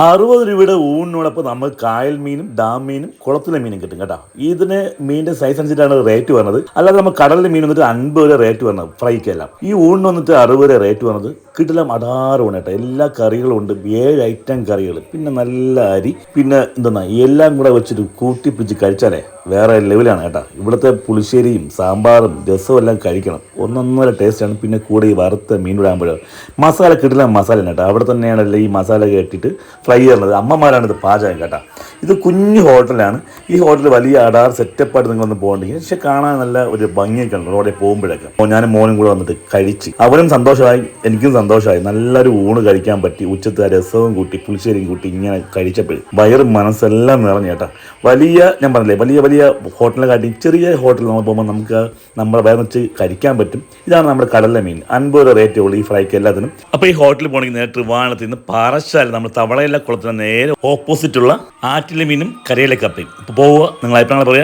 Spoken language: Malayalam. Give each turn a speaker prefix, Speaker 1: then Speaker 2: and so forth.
Speaker 1: അറുപത് രൂപയുടെ ഊണിനോടൊപ്പം നമ്മൾ കായൽ മീനും ഡാം മീനും കുളത്തിലെ മീനും കിട്ടും കേട്ടോ. ഇതിന് മീനിന്റെ സൈസ് അനുസരിച്ചാണ് റേറ്റ് വന്നത്. അല്ലാതെ നമ്മൾ കടലിലെ മീൻ വന്നിട്ട് അൻപത് രൂപ റേറ്റ് വരുന്നത് ഫ്രൈക്കെല്ലാം ഈ ഊണിന് വന്നിട്ട് അറുപത് രൂപ റേറ്റ് വന്നത് കിട്ടില്ല ഊണ് കേട്ടോ. എല്ലാ കറികളും ഉണ്ട്. ഏഴ് ഐറ്റം കറികൾ പിന്നെ നല്ല അരി. പിന്നെ എന്താ എല്ലാം കൂടെ വെച്ചിട്ട് കൂട്ടിപ്പിടിച്ച് കഴിച്ചാലേ വേറെ ലെവലാണ് കേട്ടോ. ഇവിടുത്തെ പുളിശ്ശേരിയും സാമ്പാറും രസവും എല്ലാം കഴിക്കണം. ഒന്നൊന്നര ടേസ്റ്റാണ് പിന്നെ കൂടെ ഈ വറുത്ത മീൻ ഇടാകുമ്പോഴോ മസാല കിട്ടില്ല മസാല കേട്ടോ. അവിടെ തന്നെയാണല്ലോ ഈ മസാല കേട്ടിട്ട് ഫ്രൈ ചെയ്യുന്നത് അമ്മമാരാണ് ഇത് പാചകം കേട്ടോ. ഇത് കുഞ്ഞു ഹോട്ടലാണ് ഈ ഹോട്ടൽ വലിയ അടാർ സെറ്റപ്പായിട്ട് നിങ്ങളൊന്ന് പോകണ്ടെങ്കിൽ പക്ഷെ കാണാൻ നല്ല ഒരു ഭംഗിയൊക്കെ ഉണ്ട് റോഡിൽ പോകുമ്പോഴൊക്കെ. അപ്പോൾ ഞാനും മോനും കൂടെ വന്നിട്ട് കഴിച്ച്. അവരും സന്തോഷമായി എനിക്കും സന്തോഷമായി. നല്ലൊരു ഊണ് കഴിക്കാൻ പറ്റി. ഉച്ചത്തെ രസവും കൂട്ടി പുളിശ്ശേരിയും കൂട്ടി ഇങ്ങനെ കഴിച്ചപ്പോഴും വയറും മനസ്സെല്ലാം നിറഞ്ഞു കേട്ടോ. വലിയ ഞാൻ പറഞ്ഞില്ലേ വലിയ വലിയ ഹോട്ടലിനെ കാട്ടി ചെറിയ ഹോട്ടലിൽ നമ്മൾ പോകുമ്പോൾ നമുക്ക് നമ്മുടെ വയറു വെച്ച് കഴിക്കാൻ പറ്റും. ഇതാണ് നമ്മുടെ കടലിലെ മീൻ. അൻപത് രൂപ റേറ്റേ ഉള്ളൂ ഈ ഫ്രൈക്ക് എല്ലാത്തിനും. അപ്പോൾ ഈ ഹോട്ടലിൽ പോകണമെങ്കിൽ നേരെ ട്രിവാണത്തിൽ നിന്ന് പാറശാല നമ്മൾ തവളയിലെ കുളത്തിന് നേരെ ഓപ്പോസിറ്റുള്ള ആറ്റിലെ മീനും കരയിലെ കപ്പയും. പോവുക. നിങ്ങൾ അഭിപ്രായങ്ങൾ പറയാം.